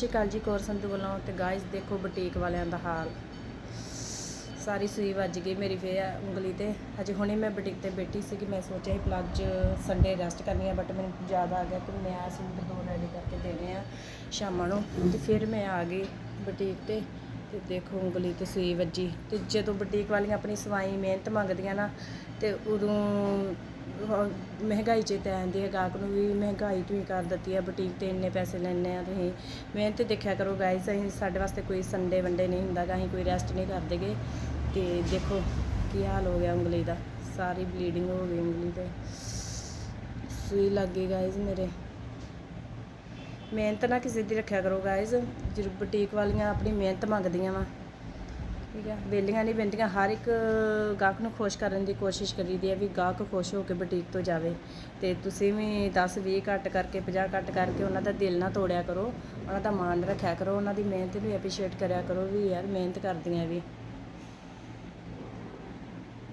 ਸ਼੍ਰੀ ਅਕਾਲ ਜੀ, ਕੌਰ ਸੰਧੂ ਵੱਲੋਂ ਤੇ ਗਾਇਸ ਦੇਖੋ ਬੁਟੀਕ ਵਾਲਿਆਂ ਦਾ ਹਾਲ। ਸਾਰੀ ਸੂਈ ਵੱਜ ਗਈ ਮੇਰੀ ਫੇ ਉਂਗਲੀ ਤੇ। ਹਜੇ ਹੁਣੇ ਮੈਂ ਬੁਟੀਕ ਤੇ ਬੈਠੀ ਸੀ ਕਿ ਮੈਂ ਸੋਚਿਆ ਸੀ ਪਲੱਜ ਸੰਡੇ ਰੈਸਟ ਕਰਨੀ ਆ ਬਟ ਮੈਨੂੰ ਜ਼ਿਆਦਾ ਆ ਗਿਆ ਕਿ ਮੈਂ ਆ ਸੂਟ ਦੋ ਰੈਡੀ ਕਰਕੇ ਦੇਣੇ ਆ ਸ਼ਾਮਾਂ ਨੂੰ। ਤੇ ਫਿਰ ਮੈਂ ਆ ਗਈ ਬੁਟੀਕ ਤੇ। ਤੇ ਦੇਖੋ ਉਂਗਲੀ ਤੇ ਸੂਈ ਵੱਜੀ। ਤੇ ਜਦੋਂ ਬੁਟੀਕ ਵਾਲੀਆਂ ਆਪਣੀ ਸਵਾਈ ਮਿਹਨਤ ਮੰਗਦੀਆਂ ਨਾ, ਤੇ ਉਦੋਂ ਮਹਿੰਗਾਈ 'ਚ ਤਾਂ ਆਂਦੀ ਹੈ। ਗਾਹਕ ਨੂੰ ਵੀ ਮਹਿੰਗਾਈ ਤੁਸੀਂ ਕਰ ਦਿੱਤੀ ਹੈ ਬੁਟੀਕ ਤੇ ਇੰਨੇ ਪੈਸੇ ਲੈਣੇ ਆ ਤੁਸੀਂ। ਮਿਹਨਤ ਦੇਖਿਆ ਕਰੋ ਗਾਇਸ ਅਸੀਂ ਸਾਡੇ ਵਾਸਤੇ ਕੋਈ ਸੰਡੇ ਵੰਡੇ ਨਹੀਂ ਹੁੰਦਾ ਗਾ, ਅਸੀਂ ਕੋਈ ਰੈਸਟ ਨਹੀਂ ਕਰਦੇਗੇ ਤੇ ਦੇਖੋ ਕੀ ਹਾਲ ਹੋ ਗਿਆ ਉਂਗਲੀ ਦਾ। ਸਾਰੀ ਬਲੀਡਿੰਗ ਹੋ ਗਈ ਉਂਗਲੀ ਤੇ। ਸੂਈ ਲੱਗ ਗਈ ਗਾਇਸ ਮੇਰੇ। ਮਿਹਨਤ ਨਾ ਕਿਸੇ ਦੀ ਰੱਖਿਆ ਕਰੋ ਗਾਇਸ ਜਦੋਂ ਬੁਟੀਕ ਵਾਲੀਆਂ ਆਪਣੀ ਮਿਹਨਤ ਮੰਗਦੀਆਂ ਵਾ। ਠੀਕ ਆ? ਵੇਲੀਆਂ ਨਹੀਂ ਬੰਦੀਆਂ ਹਰ ਇੱਕ ਗਾਹਕ ਨੂੰ ਖੁਸ਼ ਕਰਨ ਦੀ ਕੋਸ਼ਿਸ਼ ਕਰੀਦੀ ਹੈ ਵੀ ਗਾਹਕ ਖੁਸ਼ ਹੋ ਕੇ ਬੁਟੀਕ ਤੋਂ ਜਾਵੇ। ਤੇ ਤੁਸੀਂ ਵੀ 10 20 ਘੱਟ ਕਰਕੇ 50 ਘੱਟ ਕਰਕੇ ਉਹਨਾਂ ਦਾ ਦਿਲ ਨਾ ਤੋੜਿਆ ਕਰੋ। ਉਹਨਾਂ ਦਾ ਮਾਣ ਰੱਖਿਆ ਕਰੋ, ਉਹਨਾਂ ਦੀ ਮਿਹਨਤ ਨੂੰ ਐਪਰੀਸ਼ੀਏਟ ਕਰਿਆ ਕਰੋ ਵੀ ਯਾਰ ਮਿਹਨਤ ਕਰਦੀਆਂ ਵੀ।